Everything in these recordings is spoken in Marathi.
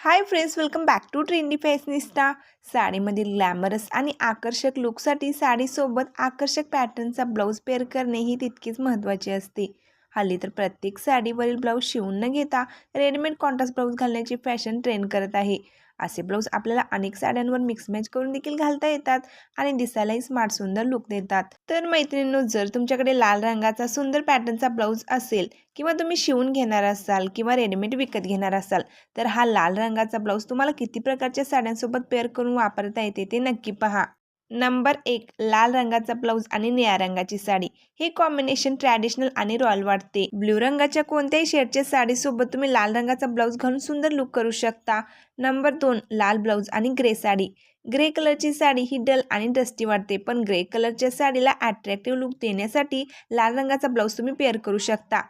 Hi friends welcome back to trendy fashionista साडीमधील glamorous आणि आकर्षक लुकसाठी साडीसोबत आकर्षक पॅटर्नचा ब्लाऊज पेअर करणे ही तितकीच महत्त्वाची असते. हल्ली तर प्रत्येक साडीवरील ब्लाऊज शिवून न घेता रेडीमेड कॉन्ट्रास्ट ब्लाऊज घालण्याची फॅशन ट्रेंड करत आहे. असे ब्लाऊज आपल्याला अनेक साड्यांवर मिक्स मॅच करून देखील घालता येतात आणि दिसायलाही स्मार्ट सुंदर लुक देतात. तर मैत्रिणींनो जर तुमच्याकडे लाल रंगाचा सुंदर पॅटर्नचा ब्लाऊज असेल किंवा तुम्ही शिवून घेणार असाल किंवा रेडीमेड विकत घेणार असाल तर हा लाल रंगाचा ब्लाऊज तुम्हाला किती प्रकारच्या साड्यांसोबत पेअर करून वापरता येते ते नक्की पहा. नंबर एक लाल रंगाचा ब्लाऊज आणि निळ्या रंगाची साडी. हे कॉम्बिनेशन ट्रॅडिशनल आणि रॉयल वाटते. ब्ल्यू रंगाच्या कोणत्याही शेडच्या साडीसोबत तुम्ही लाल रंगाचा ब्लाऊज घालून सुंदर लुक करू शकता. नंबर दोन लाल ब्लाऊज आणि ग्रे साडी. ग्रे कलरची साडी ही डल आणि डस्टी वाटते पण ग्रे कलरच्या साडीला अट्रॅक्टिव्ह लुक देण्यासाठी लाल रंगाचा ब्लाऊज तुम्ही पेअर करू शकता.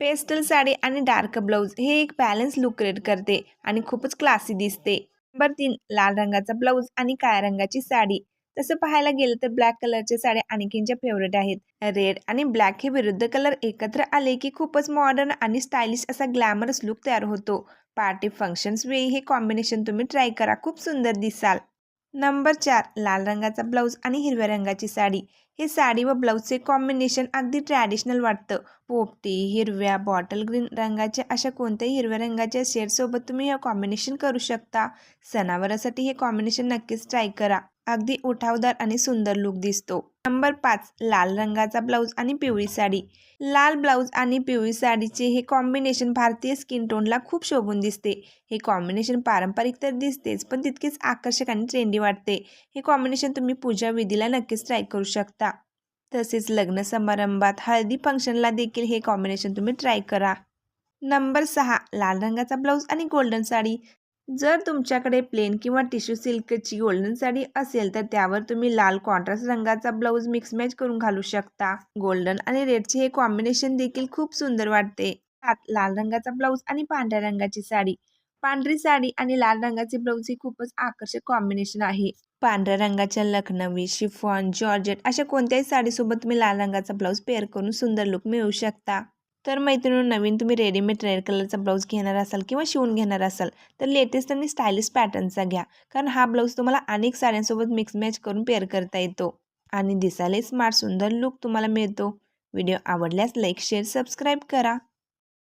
पेस्टल साडी आणि डार्क ब्लाऊज हे एक बॅलन्स लुक क्रिएट करते आणि खूपच क्लासी दिसते. नंबर तीन लाल रंगाचा ब्लाऊज आणि काळ्या रंगाची साडी. तसं पाहायला गेलं तर ब्लॅक कलरच्या साड्या आणखीनच्या फेवरेट आहेत. रेड आणि ब्लॅक हे विरुद्ध कलर एकत्र आले की खूपच मॉडर्न आणि स्टायलिश असा ग्लॅमरस लुक तयार होतो. पार्टी फंक्शन्स वेळी हे कॉम्बिनेशन तुम्ही ट्राय करा. खूप सुंदर दिसाल. नंबर चार लाल रंगाचा ब्लाऊज आणि हिरव्या रंगाची साडी. हे साडी व ब्लाऊजचे कॉम्बिनेशन अगदी ट्रॅडिशनल वाटतं. पोपटी हिरव्या बॉटल ग्रीन रंगाच्या अशा कोणत्याही हिरव्या रंगाच्या शेडसोबत तुम्ही हे कॉम्बिनेशन करू शकता. सणावारासाठी हे कॉम्बिनेशन नक्कीच ट्राय करा. अगदी उठावदार आणि सुंदर लुक दिसतो. नंबर पाच लाल रंगाचा ब्लाऊज आणि पिवळी साडी. लाल ब्लाऊज आणि पिवळी साडीचे हे कॉम्बिनेशन भारतीय स्किन टोनला खूप शोभून दिसते. हे कॉम्बिनेशन पारंपरिक तर दिसतेच पण तितकेच आकर्षक आणि ट्रेंडी वाटते. हे कॉम्बिनेशन तुम्ही पूजा विधीला नक्कीच ट्राय करू शकता. तसेच लग्न समारंभात हळदी फंक्शनला देखील हे कॉम्बिनेशन तुम्ही ट्राय करा. नंबर सहा लाल रंगाचा ब्लाऊज आणि गोल्डन साडी. जर तुमच्याकडे प्लेन किंवा टिश्यू सिल्कची गोल्डन साडी असेल तर त्यावर तुम्ही लाल कॉन्ट्रास्ट रंगाचा ब्लाऊज मिक्स मॅच करून घालू शकता. गोल्डन आणि रेडचे हे कॉम्बिनेशन देखील खूप सुंदर वाटते. लाल रंगाचा ब्लाऊज आणि पांढऱ्या रंगाची साडी. पांढरी साडी आणि लाल रंगाचे ब्लाऊज ही खूपच आकर्षक कॉम्बिनेशन आहे. पांढऱ्या रंगाच्या लखनवी शिफॉन जॉर्जेट अशा कोणत्याही साडीसोबत तुम्ही लाल रंगाचा ब्लाऊज पेअर करून सुंदर लुक मिळवू शकता. तर मैत्रिणी नवीन तुम्ही रेडीमेड रेड कलरचा ब्लाऊज घेणार असाल किंवा शिवून घेणार असाल तर लेटेस्ट आणि स्टायलिश पॅटर्नचा घ्या. कारण हा ब्लाऊज तुम्हाला अनेक साड्यांसोबत मिक्स मॅच करून पेअर करता येतो. आणि दिसायला स्मार्ट सुंदर लुक तुम्हाला मिळतो. व्हिडिओ आवडल्यास लाईक शेअर सबस्क्राईब करा.